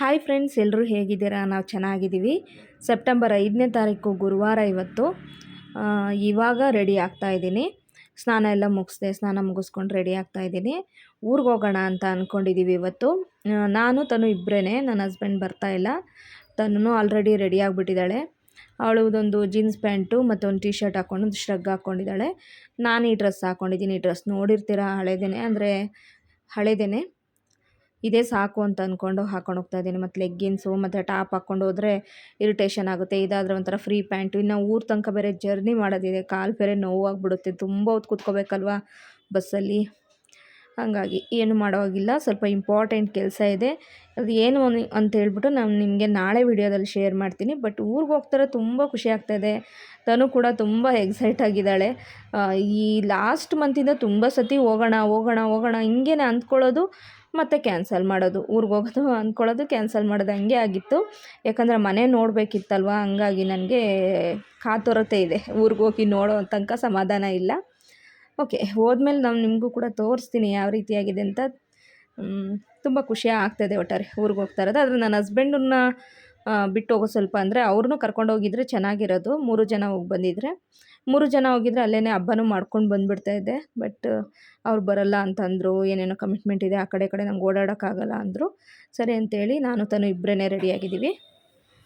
Hi friends, ಎಲ್ಲರೂ ಹೇಗಿದ್ದೀರಾ? ನಾವು ಚೆನ್ನಾಗಿದ್ದೀವಿ. ಸೆಪ್ಟೆಂಬರ್ ಐದನೇ ತಾರೀಕು ಗುರುವಾರ ಇವತ್ತು. ಇವಾಗ ರೆಡಿ ಆಗ್ತಾ ಇದ್ದೀನಿ. ಸ್ನಾನ ಎಲ್ಲ ಮುಗಿಸ್ದೆ, ಸ್ನಾನ ಮುಗಿಸ್ಕೊಂಡು ರೆಡಿ ಆಗ್ತಾ ಇದ್ದೀನಿ. ಊರಿಗೆ ಹೋಗೋಣ ಅಂತ ಅಂದ್ಕೊಂಡಿದ್ದೀವಿ ಇವತ್ತು. ನಾನು, ತನು ಇಬ್ಬರೇ ನನ್ನ ಹಸ್ಬೆಂಡ್ ಇಲ್ಲ. ತನು ಆಲ್ರೆಡಿ ರೆಡಿ ಆಗಿಬಿಟ್ಟಿದ್ದಾಳೆ. ಒಂದು ಜೀನ್ಸ್ ಪ್ಯಾಂಟು ಮತ್ತು ಒಂದು ಟಿ ಶರ್ಟ್ ಹಾಕ್ಕೊಂಡು ಒಂದು ಶ್ರಗ್ ಹಾಕ್ಕೊಂಡಿದ್ದಾಳೆ ನಾನು ಈ ಡ್ರೆಸ್ ಹಾಕ್ಕೊಂಡಿದ್ದೀನಿ ಈ ಡ್ರೆಸ್ ನೋಡಿರ್ತೀರ? ಹಳೇದೇನೆ, ಅಂದರೆ ಹಳೇದೇನೆ. ಇದೇ ಸಾಕು ಅಂತ ಅಂದ್ಕೊಂಡು ಹಾಕೊಂಡು ಹೋಗ್ತಾ ಇದ್ದೀನಿ. ಮತ್ತು ಲೆಗ್ಗಿನ್ಸು ಮತ್ತು ಟಾಪ್ ಹಾಕ್ಕೊಂಡು ಹೋದರೆ ಇರಿಟೇಷನ್ ಆಗುತ್ತೆ. ಇದಾದರೆ ಒಂಥರ ಫ್ರೀ ಪ್ಯಾಂಟು ಇನ್ನು ಊರ ತನಕ ಬೇರೆ ಜರ್ನಿ ಮಾಡೋದಿದೆ. ಕಾಲು ಬೇರೆ ನೋವಾಗ್ಬಿಡುತ್ತೆ. ತುಂಬ ಹೊತ್ತು ಕೂತ್ಕೋಬೇಕಲ್ವಾ ಬಸ್ಸಲ್ಲಿ? ಹಾಗಾಗಿ ಏನು ಮಾಡೋವಾಗಿಲ್ಲ. ಸ್ವಲ್ಪ ಇಂಪಾರ್ಟೆಂಟ್ ಕೆಲಸ ಇದೆ. ಅದು ಏನು ಅಂತ ಹೇಳ್ಬಿಟ್ಟು ನಾನು ನಿಮಗೆ ನಾಳೆ ವಿಡಿಯೋದಲ್ಲಿ ಶೇರ್ ಮಾಡ್ತೀನಿ. ಬಟ್ ಊರಿಗೆ ಹೋಗ್ತಾರೆ ತುಂಬ ಖುಷಿ ಆಗ್ತಾಯಿದೆ ತನು ಕೂಡ ತುಂಬ ಎಕ್ಸೈಟ್ ಆಗಿದ್ದಾಳೆ. ಈ ಲಾಸ್ಟ್ ಮಂತಿಂದ ತುಂಬ ಸತಿ ಹೋಗೋಣ ಹೋಗೋಣ ಹೋಗೋಣ. ಹಿಂಗೇನೆ ಅಂದ್ಕೊಳ್ಳೋದು ಮತ್ತು ಕ್ಯಾನ್ಸಲ್ ಮಾಡೋದು. ಊರಿಗೆ ಹೋಗೋದು ಅಂದ್ಕೊಳ್ಳೋದು ಕ್ಯಾನ್ಸಲ್ ಮಾಡೋದು ಹಂಗೆ ಆಗಿತ್ತು. ಯಾಕಂದರೆ ಮನೆ ನೋಡಬೇಕಿತ್ತಲ್ವ? ಹಂಗಾಗಿ ನನಗೆ ಕಾತುರತೆ ಇದೆ. ಊರಿಗೆ ಹೋಗಿ ನೋಡೋ ತನಕ ಸಮಾಧಾನ ಇಲ್ಲ. ಓಕೆ, ಹೋದ್ಮೇಲೆ ನಾನು ನಿಮಗೂ ಕೂಡ ತೋರಿಸ್ತೀನಿ ಯಾವ ರೀತಿಯಾಗಿದೆ ಅಂತ. ತುಂಬ ಖುಷಿ ಆಗ್ತದೆ ಒಟ್ಟಾರೆ ಊರಿಗೆ ಹೋಗ್ತಾ ಇರೋದು. ಆದರೆ ನನ್ನ ಹಸ್ಬೆಂಡನ್ನ ಬಿಟ್ಟು ಹೋಗೋ ಸ್ವಲ್ಪ ಅಂದರೆ ಅವ್ರನ್ನೂ ಕರ್ಕೊಂಡು ಹೋಗಿದ್ರೆ ಚೆನ್ನಾಗಿರೋದು. ಮೂರು ಜನ ಹೋಗಿ ಬಂದಿದ್ರೆ. ಮೂರು ಜನ ಹೋಗಿದ್ರೆ ಅಲ್ಲೇ ಹಬ್ಬನೂ ಮಾಡ್ಕೊಂಡು ಬಂದುಬಿಡ್ತಾ ಇದ್ದೆ. ಬಟ್ ಅವ್ರು ಬರಲ್ಲ ಅಂತಂದರು, ಏನೇನೋ ಕಮಿಟ್ಮೆಂಟ್ ಇದೆ ಆ ಕಡೆ ಕಡೆ ನಂಗೆ ಓಡಾಡೋಕ್ಕಾಗಲ್ಲ ಅಂದರು. ಸರಿ ಅಂತೇಳಿ ನಾನು ತಾನು ಇಬ್ಬರೇ ರೆಡಿಯಾಗಿದ್ದೀವಿ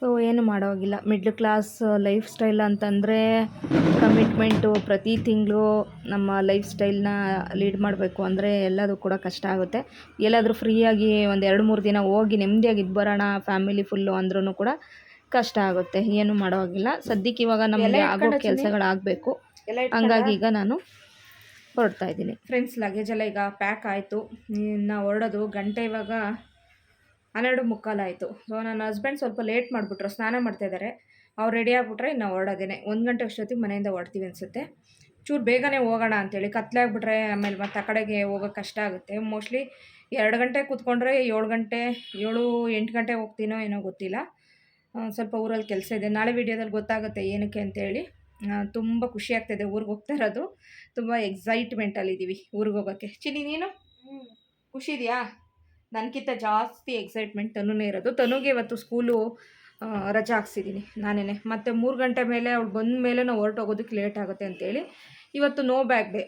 ಸೊ ಏನು ಮಾಡೋವಾಗಿಲ್ಲ ಮಿಡ್ಲ್ ಕ್ಲಾಸ್ ಲೈಫ್ ಸ್ಟೈಲ್ ಅಂತಂದರೆ ಕಮಿಟ್ಮೆಂಟು ಪ್ರತಿ ತಿಂಗಳು ನಮ್ಮ ಲೈಫ್ ಸ್ಟೈಲ್ನ ಲೀಡ್ ಮಾಡಬೇಕು ಅಂದರೆ ಎಲ್ಲದೂ ಕೂಡ ಕಷ್ಟ ಆಗುತ್ತೆ. ಎಲ್ಲಾದರೂ ಫ್ರೀಯಾಗಿ ಒಂದು ಎರಡು ಮೂರು ದಿನ ಹೋಗಿ ನೆಮ್ಮದಿಯಾಗಿ ಇದ್ದು ಬರೋಣ ಫ್ಯಾಮಿಲಿ ಫುಲ್ಲು ಅಂದ್ರೂ ಕೂಡ ಕಷ್ಟ ಆಗುತ್ತೆ. ಏನು ಮಾಡೋವಾಗಿಲ್ಲ ಸದ್ಯಕ್ಕೆ ಇವಾಗ ನಮಗೆ ಆಗೋ ಕೆಲಸಗಳಾಗಬೇಕು. ಹಂಗಾಗಿ ಈಗ ನಾನು ಹೊರಡ್ತಾ ಇದ್ದೀನಿ. ಫ್ರೆಂಡ್ಸ್ ಲಗೇಜ್ ಎಲ್ಲ ಈಗ ಪ್ಯಾಕ್ ಆಯಿತು. ನಾವು ಹೊರಡೋದು ಗಂಟೆ ಇವಾಗ ಹನ್ನೆರಡು ಮುಕ್ಕಾಲಾಯಿತು ಸೊ ನನ್ನ ಹಸ್ಬೆಂಡ್ ಸ್ವಲ್ಪ ಲೇಟ್ ಮಾಡಿಬಿಟ್ರು. ಸ್ನಾನ ಮಾಡ್ತಾಯಿದ್ದಾರೆ ಅವ್ರು ರೆಡಿ ಆಗಿಬಿಟ್ರೆ ಇನ್ನು ಹೊರಡೋದೇನೆ. ಒಂದು ಗಂಟೆ ಅಷ್ಟೊತ್ತಿಗೆ ಮನೆಯಿಂದ ಹೊರಡ್ತೀವಿ ಅನಿಸುತ್ತೆ. ಚೂರು ಬೇಗನೆ ಹೋಗೋಣ ಅಂತೇಳಿ. ಕತ್ಲೆ ಆಗಿಬಿಟ್ರೆ ಆಮೇಲೆ ಮತ್ತೆ ಆ ಕಡೆಗೆ ಹೋಗೋಕೆ ಕಷ್ಟ ಆಗುತ್ತೆ. ಮೋಸ್ಟ್ಲಿ ಎರಡು ಗಂಟೆ ಕೂತ್ಕೊಂಡ್ರೆ ಏಳು ಗಂಟೆ ಏಳು ಎಂಟು ಗಂಟೆ ಹೋಗ್ತೀನೋ ಏನೋ ಗೊತ್ತಿಲ್ಲ. ಸ್ವಲ್ಪ ಊರಲ್ಲಿ ಕೆಲಸ ಇದೆ. ನಾಳೆ ವಿಡಿಯೋದಲ್ಲಿ ಗೊತ್ತಾಗುತ್ತೆ ಏನಕ್ಕೆ ಅಂತೇಳಿ. ತುಂಬ ಖುಷಿ ಆಗ್ತಿದೆ ಊರಿಗೆ ಹೋಗ್ತಾ ಇರೋದು. ತುಂಬ ಎಕ್ಸೈಟ್ಮೆಂಟಲ್ಲಿದ್ದೀವಿ ಊರಿಗೆ ಹೋಗೋಕ್ಕೆ ಚಿನ್ನಿ ನೀನು? ಖುಷಿ ಇದೆಯಾ? ನನಗಿಂತ ಜಾಸ್ತಿ ಎಕ್ಸೈಟ್ಮೆಂಟ್ ತನುನೇ ಇರೋದು. ತನುಗೆ ಇವತ್ತು ಸ್ಕೂಲು ರಜೆ ಹಾಕ್ಸಿದ್ದೀನಿ ನಾನೇ ಮತ್ತು ಮೂರು ಗಂಟೆ ಮೇಲೆ ಅವ್ಳು ಬಂದ ಮೇಲೆ ನಾವು ಹೊರಟೋಗೋದಕ್ಕೆ ಲೇಟ್ ಆಗುತ್ತೆ ಅಂತೇಳಿ. ಇವತ್ತು ನೋ ಬ್ಯಾಗ್ ಡೇ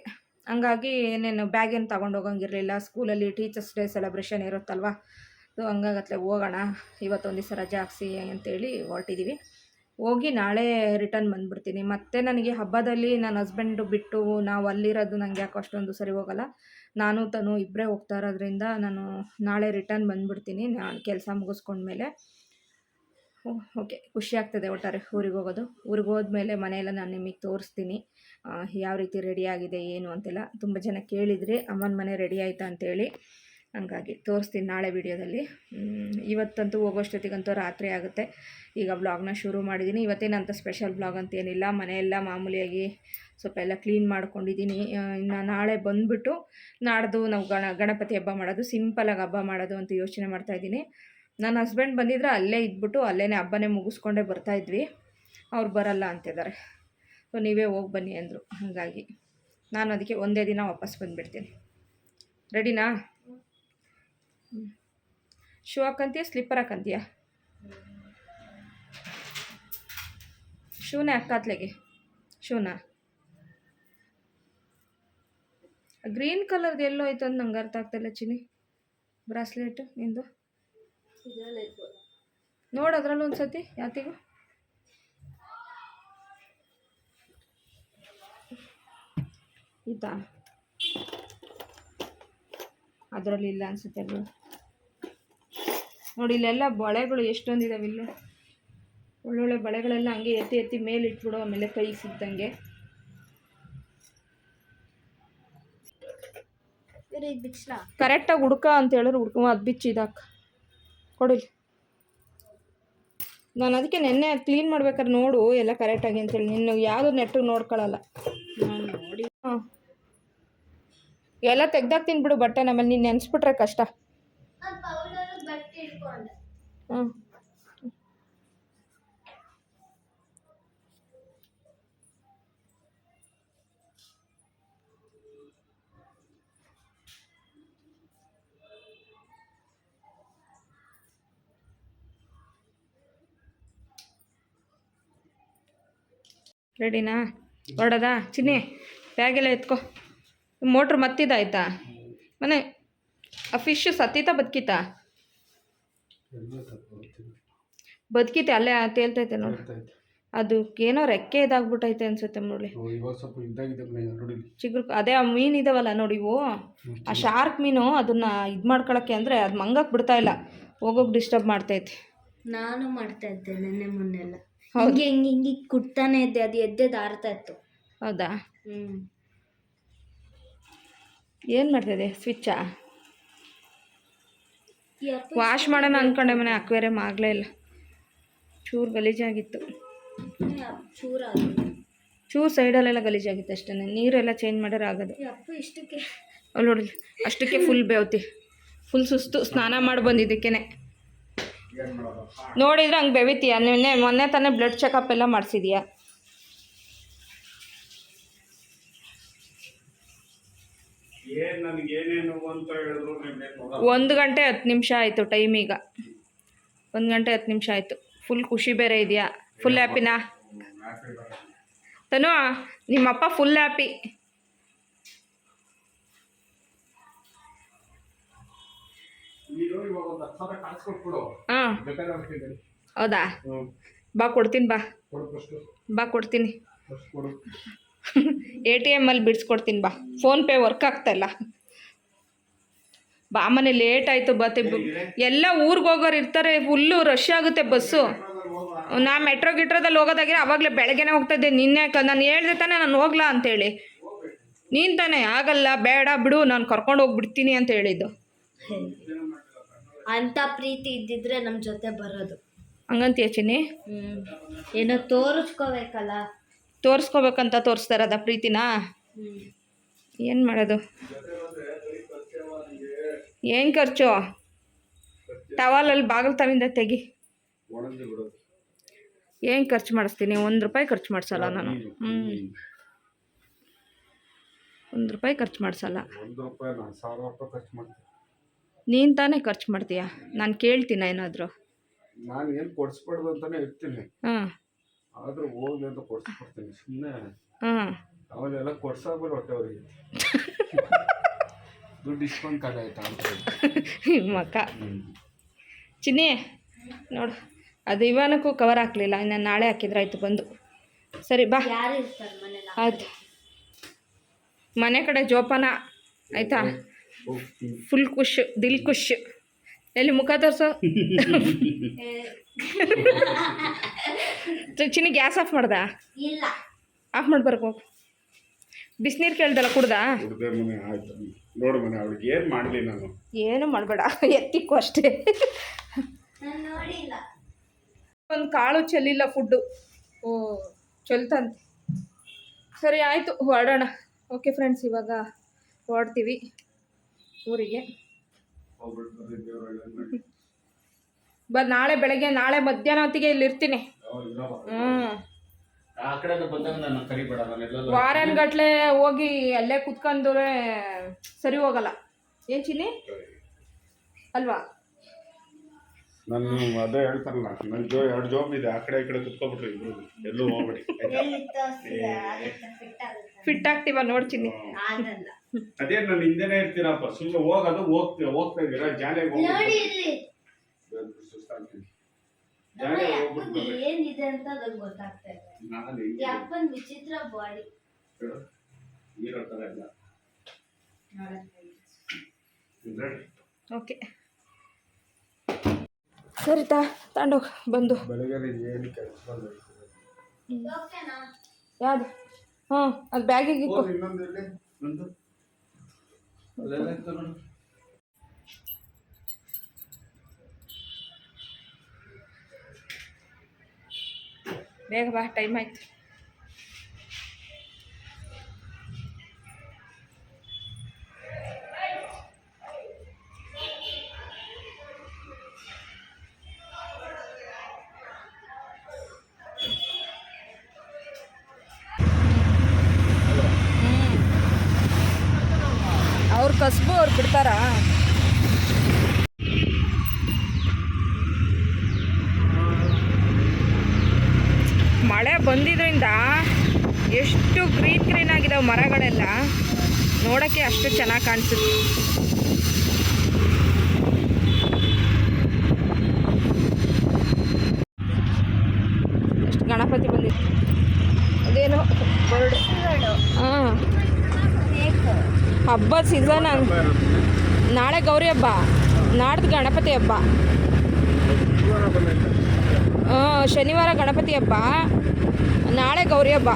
ಹಂಗಾಗಿ ಏನೇನು ಬ್ಯಾಗ್ ಏನು ತಗೊಂಡು ಹೋಗೋಂಗಿರಲಿಲ್ಲ ಸ್ಕೂಲಲ್ಲಿ ಟೀಚರ್ಸ್ ಡೇ ಸೆಲೆಬ್ರೇಷನ್ ಇರುತ್ತಲ್ವ? ಸೊ ಹಂಗಾಗತ್ಲೆ ಹೋಗೋಣ. ಇವತ್ತೊಂದು ದಿವಸ ರಜೆ ಹಾಕ್ಸಿ ಅಂತೇಳಿ ಹೊರಟಿದ್ದೀವಿ ಹೋಗಿ ನಾಳೆ ರಿಟರ್ನ್ ಬಂದುಬಿಡ್ತೀನಿ. ಮತ್ತೆ ನನಗೆ ಹಬ್ಬದಲ್ಲಿ ನನ್ನ ಹಸ್ಬೆಂಡು ಬಿಟ್ಟು ನಾವು ಅಲ್ಲಿರೋದು ನನಗೆ ಯಾಕೆ ಅಷ್ಟೊಂದು ಸರಿ ಹೋಗಲ್ಲ. ನಾನು, ತಾನು ಇಬ್ಬರೇ ಹೋಗ್ತಾ ಇರೋದ್ರಿಂದ ನಾನು ನಾಳೆ ರಿಟರ್ನ್ ಬಂದುಬಿಡ್ತೀನಿ. ನಾನು ಕೆಲಸ ಮುಗಿಸ್ಕೊಂಡ್ಮೇಲೆ. ಓಕೆ. ಖುಷಿ ಆಗ್ತದೆ ಒಟ್ಟಾರೆ ಊರಿಗೆ ಹೋಗೋದು. ಊರಿಗೆ ಹೋದ್ಮೇಲೆ ಮನೆಯೆಲ್ಲ ನಾನು ನಿಮಗೆ ತೋರಿಸ್ತೀನಿ. ಯಾವ ರೀತಿ ರೆಡಿಯಾಗಿದೆ ಏನು ಅಂತೆಲ್ಲ. ತುಂಬ ಜನ ಕೇಳಿದ್ರಿ, ಅಮ್ಮನ ಮನೆ ರೆಡಿ ಆಯಿತಾ? ಅಂತೇಳಿ. ಹಂಗಾಗಿ ತೋರಿಸ್ತೀನಿ ನಾಳೆ ವಿಡಿಯೋದಲ್ಲಿ. ಇವತ್ತಂತೂ ಹೋಗೋಷ್ಟೊತ್ತಿಗಂತೂ ರಾತ್ರಿ ಆಗುತ್ತೆ. ಈಗ ಬ್ಲಾಗ್ನ ಶುರು ಮಾಡಿದ್ದೀನಿ ಇವತ್ತೇನಂತ ಸ್ಪೆಷಲ್ ಬ್ಲಾಗ್ ಅಂತ ಏನಿಲ್ಲ. ಮನೆಯೆಲ್ಲ ಮಾಮೂಲಿಯಾಗಿ ಸ್ವಲ್ಪ ಎಲ್ಲ ಕ್ಲೀನ್ ಮಾಡ್ಕೊಂಡಿದ್ದೀನಿ ಇನ್ನು ನಾಳೆ ಬಂದುಬಿಟ್ಟು ನಾಡ್ದು ನಾವು ಗಣ, ಗಣಪತಿ ಹಬ್ಬ ಮಾಡೋದು ಸಿಂಪಲಾಗಿ ಹಬ್ಬ ಮಾಡೋದು ಅಂತ ಯೋಚನೆ ಮಾಡ್ತಾಯಿದ್ದೀನಿ ನನ್ನ ಹಸ್ಬೆಂಡ್ ಬಂದಿದ್ರೆ ಅಲ್ಲೇ ಇದ್ಬಿಟ್ಟು ಅಲ್ಲೇ ಹಬ್ಬನೇ ಮುಗಿಸ್ಕೊಂಡೇ ಬರ್ತಾಯಿದ್ವಿ ಅವ್ರು ಬರಲ್ಲ ಅಂತಿದ್ದಾರೆ ಸೊ ನೀವೇ ಹೋಗಿ ಬನ್ನಿ ಅಂದರು. ಹಾಗಾಗಿ ನಾನು ಅದಕ್ಕೆ ಒಂದೇ ದಿನ ವಾಪಸ್ ಬಂದುಬಿಡ್ತೀನಿ. ರೆಡಿನಾ ಶೂ ಹಾಕಂತೀಯ ಸ್ಲಿಪ್ಪರ್ ಹಾಕಂತೀಯ ಶೂನೇ ಹಾಕಾತ್ಲೆಗೆ ಶೂನ. ಗ್ರೀನ್ ಕಲರ್ದು ಎಲ್ಲೋ ಆಯ್ತು ಅಂತ ನಂಗೆ ಅರ್ಥ ಆಗ್ತಾಯಿಲ್ಲ ಚಿನಿ ಬ್ರಾಸ್ಲೆಟ್ ನಿಂದು? ನೋಡು ಅದ್ರಲ್ಲಿ ಒಂದು ಸತಿ ಯಾತಿಗೂ? ಇತಾ ಅದರಲ್ಲಿ ಇಲ್ಲ ಅನ್ಸುತ್ತೆ ಅದು ನೋಡಿ ಇಲ್ಲೆಲ್ಲ ಬಳೆಗಳು ಎಷ್ಟೊಂದಿದಾವೆ ಇಲ್ಲಿ. ಒಳ್ಳೊಳ್ಳೆ ಬಳೆಗಳೆಲ್ಲ ಹಂಗೆ ಎತ್ತಿ ಎತ್ತಿ ಮೇಲೆ ಇಟ್ಬಿಡು ಆಮೇಲೆ ಕೈ ಸಿಗ್ದಂಗೆ ಕರೆಕ್ಟಾಗಿ ಹುಡ್ಕ ಅಂತ ಹೇಳಿದ್ರೆ ಹುಡ್ಕ ಅದು ಬಿಚ್ಚಿ ಇದಾಕ. ಕೊಡಿಲಿ ನಾನು ಅದಕ್ಕೆ ನೆನ್ನೆ ಕ್ಲೀನ್ ಮಾಡ್ಬೇಕಾದ್ರೆ ನೋಡು ಎಲ್ಲ ಕರೆಕ್ಟಾಗಿ ಅಂತೇಳಿ ನಿನ್ನ ಯಾವುದು ನೆಟ್ಟು ನೋಡ್ಕೊಳ್ಳಲ್ಲ ನೋಡಿ. ಹಾಂ. ಎಲ್ಲ ತೆಗ್ದಾಕ್ತೀನಿ ಬಿಡು ಬಟ್ಟೆ ನಮ್ಮಲ್ಲಿ ನೀನು ನೆನೆಸ್ಬಿಟ್ರೆ ಕಷ್ಟ. ರೆಡಿನಾ ಹೊಡೋದಾ ಚಿನ್ನಿ ಬ್ಯಾಗೆಲ್ಲ ಎತ್ಕೊ. ಮೋಟ್ರ್ ಮತ್ತಿದಾಯ್ತಾ? ಮನೆ ಆ ಫಿಶ್ ಸತ್ತಿತಾ ಬದುಕಿತಾ? ಬದುಕಿತೆ ಅಲ್ಲೇ ತೇಲ್ತೈತೆ ನೋಡಿ. ಅದು ಏನೋ ರೆಕ್ಕೆ ಇದಾಗ್ಬಿಟ್ಟೈತೆ ಅನ್ಸುತ್ತೆ ಮುರಳಿ. ಇವಾಗ ಸ್ವಲ್ಪ ಇದ್ದಾಗಿದೆ ನೋಡಿ ಚಿಗುರು ಅದೇ ಆ ಮೀನು ಇದಾವಲ್ಲ ನೋಡಿ ಇವು. ಆ ಶಾರ್ಕ್ ಮೀನು ಅದನ್ನ ಇದು ಮಾಡ್ಕೊಳಕ್ಕೆ ಅಂದರೆ ಅದು ಮಂಗಕ್ಕೆ ಬಿಡ್ತಾ ಇಲ್ಲ. ಹೋಗೋಕೆ ಡಿಸ್ಟರ್ಬ್ ಮಾಡ್ತೈತೆ. ನಾನು ಮಾಡ್ತಾ ಇದ್ದೆ ನೆನ್ನೆ ಮೊನ್ನೆಲ್ಲ. ಹಿಂಗೆ ಹಿಂಗೆ ಹಿಂಗೆ ಕುಟ್ತಾನೆ ಇದ್ದೆ ಅದು ಎದ್ದೆ ಆರ್ತಾ ಇತ್ತು. ಹೌದಾ? ಹ್ಮ್. ಏನು ಇದೆ ಸ್ವಿಚ್ಚಾ ವಾಶ್ ಮಾಡೋಣ ಅಂದ್ಕೊಂಡೆ ಮನೆ ಅಕ್ವೇರಿಯಮ್ ಆಗಲೇ ಇಲ್ಲ. ಚೂರು ಗಲೀಜಾಗಿತ್ತು. ಚೂರ ಸೈಡಲ್ಲೆಲ್ಲ ಗಲೀಜಾಗಿತ್ತು ಅಷ್ಟೇ ನೀರೆಲ್ಲ ಚೇಂಜ್ ಮಾಡ್ಯಾರ ಆಗೋದು. ಇಷ್ಟಕ್ಕೆ ಅಲ್ಲಿ ಅಷ್ಟಕ್ಕೆ ಫುಲ್ ಬೇವತಿ. ಫುಲ್ ಸುಸ್ತು. ಸ್ನಾನ ಮಾಡಿ ಬಂದಿದ್ದಕ್ಕೇನೆ. ನೋಡಿದ್ರೆ ಹಂಗೆ ಬೆವಿತೀಯ. ನಿನ್ನೆ ಮೊನ್ನೆ ತಾನೇ ಬ್ಲಡ್ ಚೆಕಪ್ ಎಲ್ಲ ಮಾಡಿಸಿದ್ಯಾ. ಒಂದು ಗಂಟೆ ಹತ್ತು ನಿಮಿಷ ಆಯಿತು ಟೈಮ್ ಈಗ. ಒಂದು ಗಂಟೆ ಹತ್ತು ನಿಮಿಷ ಆಯಿತು. ಫುಲ್ ಖುಷಿ ಬೇರೆ ಇದೆಯಾ? ಫುಲ್ ಹ್ಯಾಪಿನಾ ತನು ನಿಮ್ಮಪ್ಪ ಫುಲ್ ಹ್ಯಾಪಿ ಹಾಂ. ಹೌದಾ? ಬಾ ಕೊಡ್ತೀನಿ ಬಾ. ಬಾ ಕೊಡ್ತೀನಿ. ಎ ಟಿ ಎಮ್ಮಲ್ಲಿ ಬಿಡಿಸ್ಕೊಡ್ತೀನಿ ಬಾ. ಫೋನ್ಪೇ ವರ್ಕ್ ಆಗ್ತಾಯಿಲ್ಲ. ಬಾ ಮನೆ ಲೇಟ್ ಆಯಿತು ಬತ್ತೆ ಎಲ್ಲ ಊರಿಗೆ ಹೋಗೋರು ಇರ್ತಾರೆ ಫುಲ್ಲು ರಶ್ ಆಗುತ್ತೆ ಬಸ್ಸು ನಾ ಮೆಟ್ರೋ ಗಿಟ್ರೋದಲ್ಲಿ ಹೋಗೋದಾಗಿರೋ ಆವಾಗಲೇ ಬೆಳಗ್ಗೆನೇ ಹೋಗ್ತಾ ಇದ್ದೆ. ನಿನ್ನೆ ನಾನು ಹೇಳ್ದೆ ತಾನೇ ನಾನು ಹೋಗ್ಲಾ ಅಂತೇಳಿ ನೀನು ತಾನೇ? ಆಗಲ್ಲ ಬೇಡ ಬಿಡು ನಾನು ಕರ್ಕೊಂಡು ಹೋಗ್ಬಿಡ್ತೀನಿ ಅಂತ ಹೇಳಿದ್ದು. ಅಂತ ಪ್ರೀತಿ ಇದ್ದಿದ್ರೆ ನಮ್ಮ ಜೊತೆ ಬರೋದು. ಹಂಗಂತ ಹ್ಮ್. ಏನೋ ತೋರಿಸ್ಕೋಬೇಕಲ್ಲ. ತೋರಿಸ್ಕೋಬೇಕಂತ ತೋರಿಸ್ತಾ ಇರೋದ ಪ್ರೀತಿನಾ? ಏನು ಮಾಡೋದು? ಏನು ಖರ್ಚು? ಟವಾಲಲ್ಲಿ ಬಾಗಿಲು ತವಿಂದ ತೆಗಿ. ಏನು ಖರ್ಚು ಮಾಡಿಸ್ತೀನಿ? ಒಂದು ರೂಪಾಯಿ ಖರ್ಚು ಮಾಡಿಸಲ್ಲ ನಾನು. ಹ್ಞೂ ಒಂದು ರೂಪಾಯಿ ಖರ್ಚು ಮಾಡಿಸಲ್ಲ. ನಾನು ತಾನೇ ಖರ್ಚು ಮಾಡ್ತೀಯ? ನಾನು ಕೇಳ್ತೀನ ಏನಾದರೂ? ನಾನು ಏನು ಕೊಡಿಸ್ಬಾರ್ದು ಅಂತಾನೆ ಇರ್ತೀನಿ. ಹಾಂ ಆದ್ರೂ ಹೋಗ್ಲಿ ಅಂತ ಕೊಡ್ಸ್ಕೊಡ್ತೀನಿ ಸುಮ್ಮನೆ ಹಾಂ ಅವಾಗೆಲ್ಲ ಕೊಡ್ಸಾಕ್ಬಿಡು ಹೊಟ್ಟೆ ಅವ್ರಿಗೆ ದುಡ್ಡು ಇಸ್ಕೊಂಡು ಕಾಲಾಯ್ತಾ ಅಂತ ಮಕ್ಕ ಚಿನ್ನಿ ನೋಡು ಅದು ಇವಾನಕ್ಕೂ ಕವರ್ ಹಾಕಲಿಲ್ಲ ಇನ್ನು ನಾಳೆ ಹಾಕಿದ್ರೆ ಆಯ್ತು ಬಂದು. ಸರಿ ಬಾ. ಯಾರು ಇರ್ತಾರೆ ಮನೇಲಿ ಆಯ್ತು. ಮನೆ ಕಡೆ ಜೋಪಾನ ಆಯ್ತಾ? ಫುಲ್ ಖುಷ್ ದಿಲ್ ಖುಷ್. ಎಲ್ಲಿ ಮುಖ ತೋರಿಸು? ಚಿನ್ನಿ ಗ್ಯಾಸ್ ಆಫ್ ಮಾಡ್ದ? ಇಲ್ಲ. ಆಫ್ ಮಾಡಿ ಬರ್ಬೇಕು ಬಿಸಿನೀರು ಕೇಳ್ದಲ್ಲ ಕುಡ್ದಾ? ಹುಡ್ದೆ ಮನೆ ಆಯ್ತು. ನೋಡು ಮನೆ ಅವಳಿಗೆ ಏನು ಮಾಡಲಿ ನಾನು? ಏನು ಮಾಡಬೇಡ ಎತ್ತಿಕ್ಕು ಅಷ್ಟೇ. ಒಂದು ಕಾಳು ಚೆಲ್ಲಿಲ್ಲ ಫುಡ್ಡು ಓ ಚೆಲ್ತಂತೆ ಸರಿ ಆಯಿತು ಹೊರಡೋಣ ಓಕೆ ಫ್ರೆಂಡ್ಸ್ ಇವಾಗ ಹೊರಡ್ತೀವಿ ಊರಿಗೆ. ಬ ನಾಳೆ ಬೆಳಗ್ಗೆ ನಾಳೆ ಮಧ್ಯಾಹ್ನ ಹೊತ್ತಿಗೆ ಇಲ್ಲಿ ಇರ್ತೀನಿ? ಹ್ಞೂ ಆ ಕಡೆ ಬಂದಾಗ ನನ್ನ ವಾರನ್ ಗಟ್ಲೆ ಹೋಗಿ ಅಲ್ಲೇ ಕುತ್ಕೊಂಡ್ರೆ ಸರಿ ಹೋಗಲ್ಲ. ಏನ್ ಚಿನ್ನಿ? ಅಲ್ವಾ? ನಾನು ಅದೇ ಹೇಳ್ತಾರಲ್ಲ ನನ್ನ ಜೋ ಎರಡು ಜಾಬ್ ಇದೆ ಆ ಕಡೆ ಈ ಕಡೆ ಕುತ್ಕೊಬಿಟ್ರಿ ಇಬ್ರು ಎಲ್ಲೂ ಹೋಗ್ಬೇಡಿ. ಫಿಟ್ ಆಗ್ತೀವ ನೋಡ್ತೀನಿ ಅದೇ ನಾನು ಹಿಂದೆನೇ ಇರ್ತೀನಪ್ಪ ಸುಮ್ಮನೆ ಹೋಗೋದು ಹೋಗ್ತೀವಿ ಹೋಗ್ತಾ ಇದ್ದೀರಾ ಜಾಲಿಯಾಗಿ ನೋಡಿ ಹೋಗ್ಬಿಟ್ಟು ಏನಿದೆ ಅಂತ ನಂಗೆ ಗೊತ್ತಾಗ್ತಾ ಇಲ್ಲ. ನಾನು ಈ ಅಪ್ಪನ ವಿಚಿತ್ರ ಬಾಡಿ. ಥರ ಇಲ್ಲ. ಓಕೆ. ಸರಿ ತಾ ತಾಂಡೋಗ ಬಂದು. ಬೆಳಗ್ಗೆ ಏನು ಕೆಲಸ ಯಾವುದು? ಹ್ಞೂ ಅದು ಬ್ಯಾಗಿಗೆ ಇತ್ತು ಇನ್ನೊಂದು ಬೇಗ ಬಾ ಟೈಮ್ ಆಯ್ತು ಮಳೆ ಬಂದಿದ್ರಿಂದ ಎಷ್ಟು ಗ್ರೀನ್ ಗ್ರೀನ್ ಆಗಿದಾವೆ ಮರಗಳೆಲ್ಲ. ನೋಡೋಕ್ಕೆ ಅಷ್ಟು ಚೆನ್ನಾಗಿ ಕಾಣಿಸುತ್ತೆ. ಎಷ್ಟು ಗಣಪತಿ ಬಂದಿತ್ತು ಅದೇನೋ ಹಾಂ. ಹಬ್ಬದ ಸೀಸನ್ ನಾಳೆ ಗೌರಿ ಹಬ್ಬ. ನಾಡ್ದು ಗಣಪತಿ ಹಬ್ಬ. ಶನಿವಾರ ಗಣಪತಿ ಹಬ್ಬ ನಾಳೆ ಗೌರಿ ಹಬ್ಬ.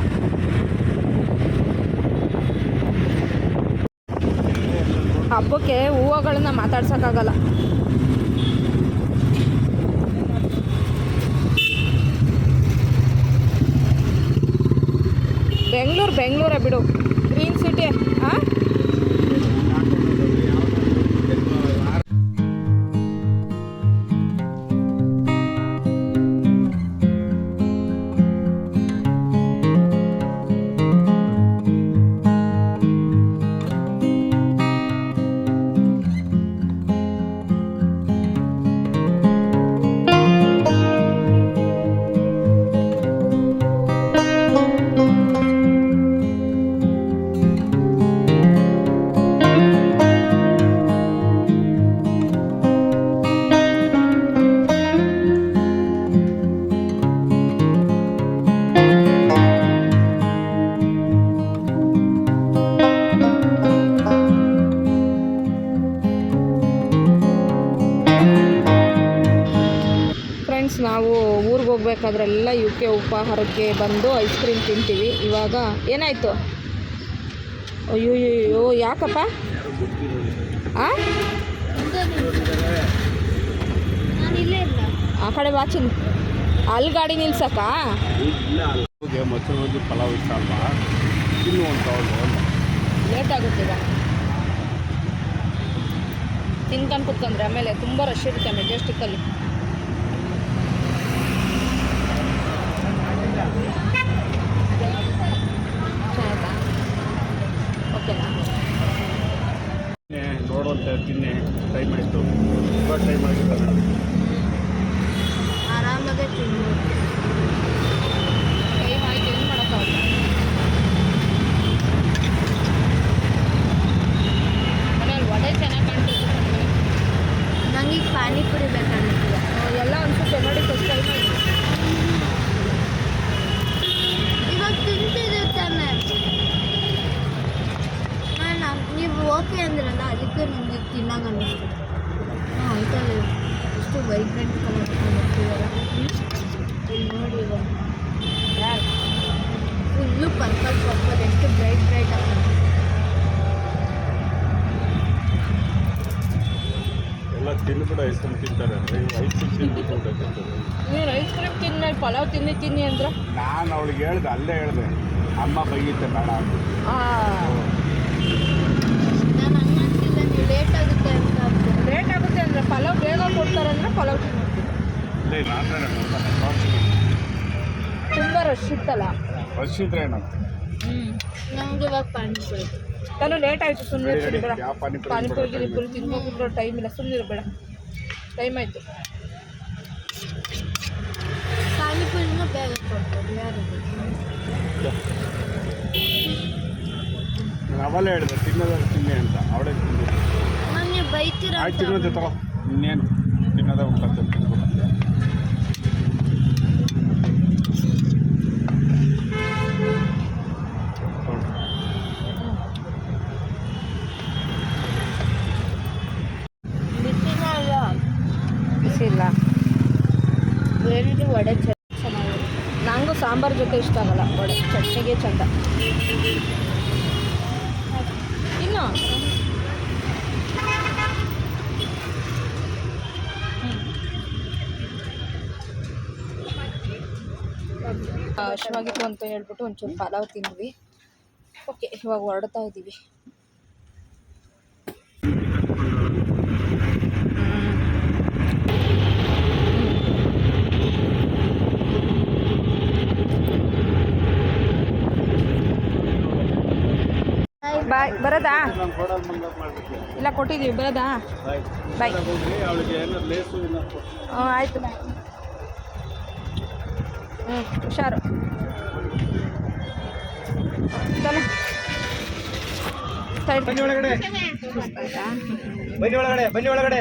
ಹಬ್ಬಕ್ಕೆ ಹೂವುಗಳನ್ನ ಮಾತಾಡ್ಸೋಕ್ಕಾಗಲ್ಲ. ಬೆಂಗಳೂರು ಬೆಂಗಳೂರೇ ಬಿಡು. ಊರಿಗೆ ಹೋಗ್ಬೇಕಾದ್ರೆಲ್ಲ ಯು ಕೆ ಉಪಾಹಾರಕ್ಕೆ ಬಂದು ಐಸ್ ಕ್ರೀಮ್ ತಿಂತೀವಿ. ಇವಾಗ ಏನಾಯಿತು? ಅಯ್ಯೋ ಅಯ್ಯೋ ಯಾಕಪ್ಪ? ಆ? ಆ ಕಡೆ ವಾಚಿನ್ ಅಲ್ಲಿ ಗಾಡಿ ನಿಲ್ಸಕ್ಕ? ಲೇಟ್ ಆಗುತ್ತೆ ಈಗ. ತಿನ್ಕೊಂಡು ಕುತ್ಕೊಂಡ್ರೆ ಆಮೇಲೆ ತುಂಬ ರಶ್ ಇರುತ್ತೆ ಮೆಜೆಸ್ಟಿಕ್ಕಲ್ಲಿ ಚೆನ್ನಾಯ್ತಾ ಓಕೆನಾ ನೋಡುವಂತ ತಿನ್ನೆ ಟೈಮ್ ಆಯಿತು ತುಂಬ ಟೈಮ್ ಆಗಿದೆ ಮೇಡಮ್ ಆರಾಮಾಗೆ ತಿನ್ಬೋದು ಟೈಮ್ ಆಯ್ತು ಏನು ಮಾಡೋಕ್ಕಾಗಲ್ಲ ಮನೇಲಿ ವಡೆ ಚೆನ್ನಾಗಿ ಕಾಣ್ತಿತ್ತು ಈಗ ಪಾನಿಪುರಿ ಬೇಕಾಗಿತ್ತು ಎಲ್ಲ ಅನ್ಸುತ್ತೆ ನೋಡಿ ಫಸ್ಟ್ ಟೈಮ್ ಇವಾಗ ತಿಂತಿದ್ದೆ ತಾನೆ ನಾನು ನೀವು ಓಕೆ ಅಂದ್ರಲ್ಲ ಅದಕ್ಕೆ ನನಗೆ ತಿನ್ನಂಗೆ ಅನ್ನಿಸ್ತು. ಹಾಂ ಆಯ್ತಲ್ಲ ಎಷ್ಟು ವೈಬ್ರೆಂಟ್ ಕಲರ್ ನೋಡಿ ಇವಾಗ. ಫುಲ್ಲು ಪರ್ಪಲ್ ಪರ್ಪಲ್ ಎಷ್ಟು ಬ್ರೈಟ್ ಬ್ರೈಟ್ ಆಗ್ತದೆ ಎಲ್ಲ ಕೂಡ ಐಸ್ ಕ್ರೀಮ್ ತಿಂತಾರೆ ಐಸ್ ಕ್ರೀಮ್ ತಿಂದು ಬೇಕಾಗ್ತದೆ ನೀನು ಐಸ್ ಕ್ರೀಮ್ ತಿಂದ್ಮೇಲೆ ಪಲಾವ್ ತಿನ್ನಿ ತಿನ್ನಿ ಅಂದ್ರೆ? ನಾನು ಅವಳಿಗೆ ಹೇಳ್ದೆ ಅಲ್ಲೇ ಹೇಳ್ದೆ ಅಮ್ಮ ಬೈಯುತ್ತೆ ಬೇಡ ನಾನು ಹಂಗಂತಿಲ್ಲ ನೀವು ಲೇಟ್ ಆಗುತ್ತೆ ಅಂತ. ಲೇಟ್ ಆಗುತ್ತೆ ಅಂದರೆ ಪಲಾವ್ ಬೇಗ ಕೊಡ್ತಾರೆ ಅಂದರೆ ಪಲಾವ್ ಮಾತಾಡ ತುಂಬ ರಶ್ ಇತ್ತಲ್ಲ? ರಶ್ ಇದ್ರೆ ಏನಂತ ಹ್ಞೂ ನಮ್ಗೆ ಇವಾಗ ಪಾನಿಪುರಿ ನಾನು ಲೇಟ್ ಆಯಿತು ಸುಮ್ಮನೆ ತಿನ್ಬೇಡ ಬೇಡ. ಪಾನಿಪುರಿ? ಗಿನಿಪುರಿ ತಿನ್ಕೊಂಡು ಟೈಮ್ ಇಲ್ಲ ಸುಮ್ಮನೆ ಇರಬೇಡ ಟೈಮ್ ಆಯಿತು. ಪಾನಿಪುರಿನ ಬೇಗ ನಾನು ಅವಲ್ಲೇ ಹೇಳಿದೆ ತಿನ್ನೋದಾದ್ರೆ ತಿನ್ನಿ ಅಂತ ಅವಳೇ ತಿಂದು ನನಗೆ ಬೈತೀರ ಆಯ್ತು ತಿನ್ನೋದು ತಗೋ. ಇನ್ನೇನು? ತಿನ್ನೋದೇ ಉಂಟಂತ ತಿನ್ಬಿಡು ಬಿಸಿನ ಅಲ್ಲ ಬಿಸಿ ಇಲ್ಲ ಬೇರೆ ವಡೆ ಚ- ಚೆನ್ನಾಗಿರುತ್ತೆ ನನಗೂ ಸಾಂಬಾರ್ ಜೊತೆ ಇಷ್ಟ ಆಗಲ್ಲ. ವಡೆ ಚಟ್ನಿಗೆ ಚಂದ. ಇನ್ನು? ಹಶ್ವಾಗಿತ್ತು ಅಂತ ಹೇಳ್ಬಿಟ್ಟು ಒಂಚೂರು ಪಲಾವ್ ತಿಂದ್ವಿ. ಓಕೆ, ಇವಾಗ ಹೊರಡ್ತಾ ಇದ್ದೀವಿ ಬಾಯ್ ಬರೋದಾ? ಇಲ್ಲ ಕೊಟ್ಟಿದ್ದೀವಿ ಬರೋದಾ? ಬಾಯ್. ಹ್ಞೂ ಆಯಿತು ಹ್ಞೂ ಹುಷಾರು. ಬನ್ನಿ ಒಳಗಡೆ ಬನ್ನಿ ಒಳಗಡೆ.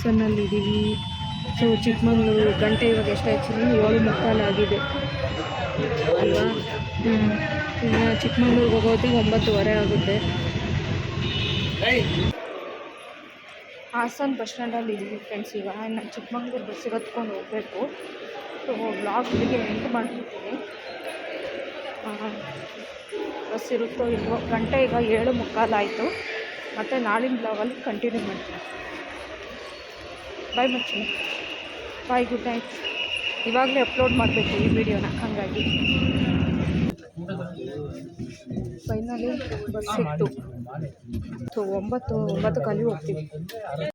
ಹಾಸನಲ್ಲಿದ್ದೀವಿ. ಸೊ ಚಿಕ್ಕಮಗಳೂರು ಗಂಟೆ ಇವಾಗ ಎಷ್ಟಾಯ್ತು ಏಳು ಮುಕ್ಕಾಲು ಆಗಿದೆ. ಅಲ್ವಾ? ಇನ್ನು ಚಿಕ್ಕಮಂಗ್ಳೂರಿಗೆ ಹೋಗೋದು ಒಂಬತ್ತುವರೆ ಆಗುತ್ತೆ. ಹಾಸನ ಬಸ್ ಸ್ಟ್ಯಾಂಡಲ್ಲಿ ಇದ್ದೀವಿ ಫ್ರೆಂಡ್ಸ್ ಈಗ. ನಾನು ಚಿಕ್ಕಮಂಗ್ಳೂರು ಬಸ್ ಹತ್ಕೊಂಡು ಹೋಗಬೇಕು. ಸೊ ಬ್ಲಾಗ್ ಇಲ್ಲಿಗೆ ಎಂಟು ಮಾಡ್ತಿದ್ದೀನಿ ಬಸ್ ಇರುತ್ತೋ ಇಲ್ವೋ? ಗಂಟೆ ಈಗ ಏಳು ಮುಕ್ಕಾಲಾಯಿತು ಮತ್ತು ನಾಳಿನ ಬ್ಲಾಗಲ್ಲಿ ಕಂಟಿನ್ಯೂ ಮಾಡ್ತೀನಿ. ಬಾಯ್ ಮಚ್ಚಿ. ಬಾಯ್ ಗುಡ್ ನೈಟ್ ಇವಾಗಲೇ ಅಪ್ಲೋಡ್ ಮಾಡಬೇಕು ಈ ವಿಡಿಯೋನ ಹಾಗಾಗಿ. ಫೈನಲಿ ಬಸ್ ಸಿಕ್ತು ಸೊ ಒಂಬತ್ತು ಒಂಬತ್ತು ಕಾಲಿಗೆ ಹೋಗ್ತೀವಿ.